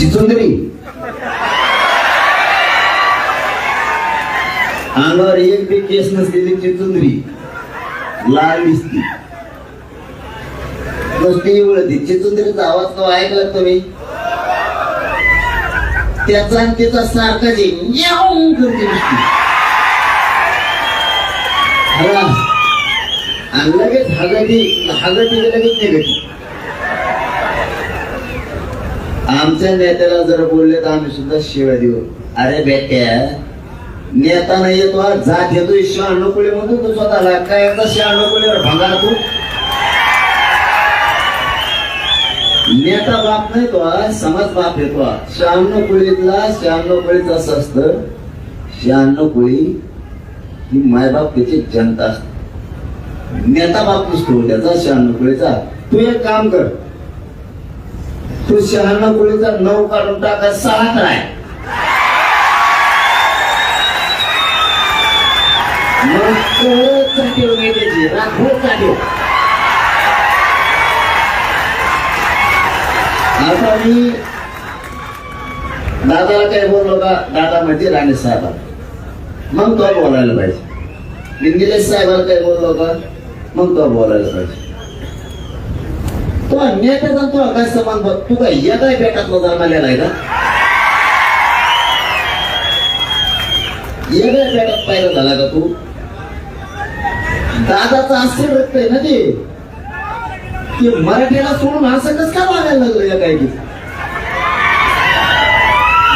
चिचुंदरी अंगावर एक बी केस नसलेली चिचुंदरी लाल दिसती नुसती एवढं चिचुंदरीचा आवाज तो ऐकला तुम्ही त्याचा आणि त्याचा सारखाच आहे. करते नुसती. हला. आणि लगेच हगती हगती लगेच निघती आमच्या नेत्याला जर बोलले तर आम्ही सुद्धा शिव्या देऊ. अरे बेट्या नेता नाही येतो जात येतो शहाण्णव म्हणून तू स्वतःला. काय येतं शहाण्णव कोळीवर भंगार तू नेता बाप नाही तो समाज बाप येतो हा. शहाण्णव कोळीतला शहाण्णव असं असतं शहाण्णव कोळी ही मायबाप त्याची जनता असते. नेता बाप नसतो त्याचा शहाण्णव तू एक काम कर तू शहाण्णव कोळीचा नऊ काढून टाका सहा कराय मग नाही त्याची? रातभर चाटीव आता मी दादाला काय बोललो का? दादा म्हणजे राणे साहेब मग तो बोलायला पाहिजे. मी साहेबाला काय बोललो का? मग तो बोलायला पाहिजे. तो नेत्याचा तुला काय समान बघ. तू काय या काय बेटातला जन्मालेला आहे का? येगळ्या बेटात पाहिलं झाला का तू? दादाचं असं रक्त आहे ना ते. मराठीला सोडून असं कसं का वागायला लागलं या काय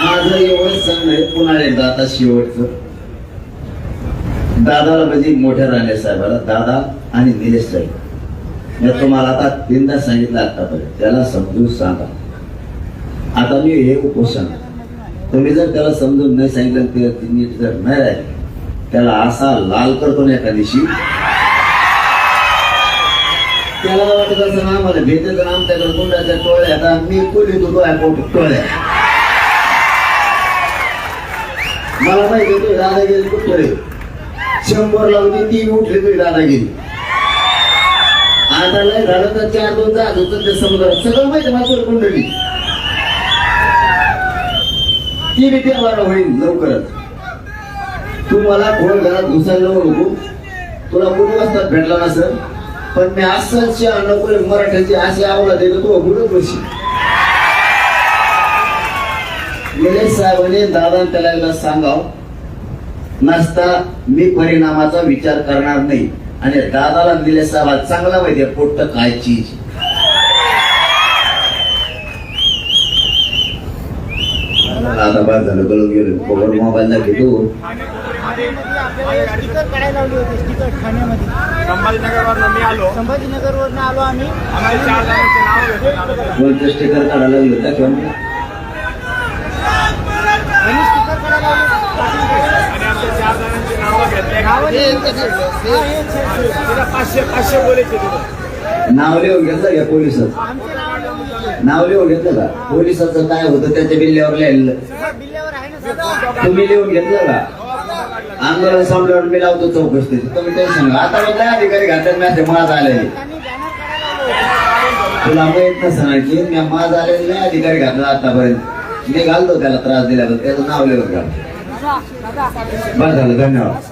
माझं एवढंच सांगणं आहे पुन्हा एकदा आता शेवटचं. दादाला म्हणजे मोठ्या राणे साहेबाला दादा आणि निलेश साहेब. मी तुम्हाला आता तीनदा सांगितलं आतापर्यंत. त्याला समजून सांगा. आता मी हे उपोषण तुम्ही जर त्याला समजून नाही सांगितलं ते नीट जर नाही राहिले त्याला असा लाल करतो ना एका दिवशी. त्याला वाटत असं ना मला भेटेचं नाम त्याकडे गुंडाच्या टोळ्या आता मी कोणी तो अकाउंट टोळ्या. मला माहिती होती दादागिरी कुठे शंभर लावली ती उठली तुझी दादागिरी. आता लय झालं तर चार दोन जात होत ते समुद्रात सगळं माहिती माझ्यावर कुंडली ती बी तेव्हा होईल लवकरच. तू मला कोण घरात घुसायला नको. तुला कुठे वाजता भेटला ना सर पण मी असंच्या नको मराठ्याची अशी आवला देतो तू कुठं बशी निलेश साहेबांनी दादा त्याला सांगाव नसता मी परिणामाचा विचार करणार नाही. आणि दादाला निलेश साहेब चांगला माहितीये पोट्ट काय चीज. आता बाद झालं कळून गेलो. मोबाईल घेतो. आपल्याला स्टिकर काढायला लावली होती स्टिकर ठाण्यामध्ये संभाजीनगरवरनं मी आलो. आम्ही. स्टिकर काढायला लागलं का किंवा यांनी स्टिकर काढायला लावली आणि आमच्या चार जणांची नावं घेतले नावं लिहिली होती. हा, हे छे- तिला पाचशे पाचशे बोलायचे नाव लिहून घेतलं का पोलिसाचं आमचे नाव लिहून घेतलं का? पोलिसाचं काय होतं त्याच्या बिल्ल्यावर लिहिलं तुम्ही लिहून घेतलं का? आंदोलन संपल्यावर मी लावतो चौकशी तुम्ही टेन्शन नका. आता मग काय अधिकारी घातल्यात मी असे माझ आलेले. तुला माहीत नसणार की मी माझ आलेले नाही अधिकारी घातला आतापर्यंत. मी घालतो त्याला त्रास दिल्याबद्दल. त्याचं नाव लिहून घाल बरं झालं धन्यवाद.